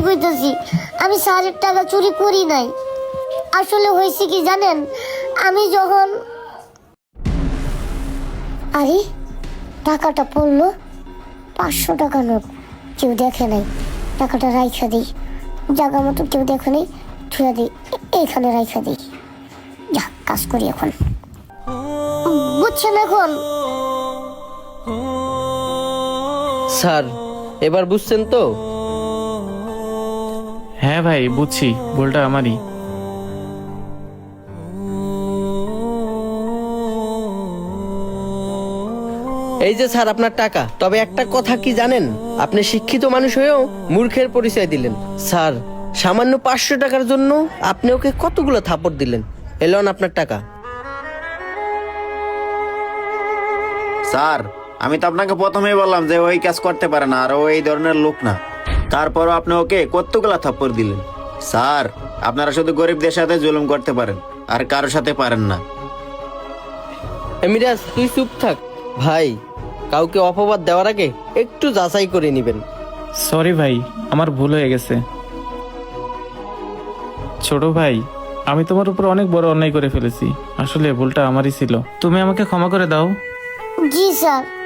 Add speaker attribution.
Speaker 1: সত্যিটাই কইতেছি, আমি স্যারের টাকা চুরি করি নাই। আসলে হয়েছে কি জানেন, আমি যখন আরে, টাকাটা পড়ল? পাঁচশো টাকা নোট, কেউ দেখে নাই। টাকাটা রাইখা দিই। জায়গা মতো কেউ দেখে নেই ছুঁয়া দিই। এইখানে রাইখা দিই। যা, কাজ করি এখন। বুঝছেন এখন?
Speaker 2: স্যার, এবার বুঝছেন তো?
Speaker 3: হ্যাঁ ভাই বুঝছি ভুলটা আমারই।
Speaker 2: এই যে স্যার আপনার টাকা। তবে একটা কথা কি জানেন? আপনি শিক্ষিত মানুষ হয়েও মূর্খের পরিচয় দিলেন। স্যার সামান্য পাঁচশো টাকার জন্য আপনি ওকে কতগুলো থাপড় দিলেন? এলন আপনার টাকা।
Speaker 4: স্যার আমি তো আপনাকে প্রথমেই বললাম যে ওই কাজ করতে পারে না আর ও এই ধরনের লোক না। তারপরও আপনি ওকে কতগুলা থাপ্পড় দিলেন? স্যার আপনারা শুধু গরিবদের সাথে জুলুম করতে পারেন আর কারও সাথে পারেন না।
Speaker 2: এমিরাজ তুই চুপ থাক। ভাই কাউকে অপবাদ দেওয়ার আগে একটু যাচাই করে নেবেন।
Speaker 3: সরি ভাই আমার ভুল হয়ে গেছে। ছোট ভাই আমি তোমার উপর অনেক বড় অন্যায় করে ফেলেছি। আসলে ভুলটা আমারই ছিল। তুমি আমাকে ক্ষমা করে দাও।
Speaker 1: জি স্যার।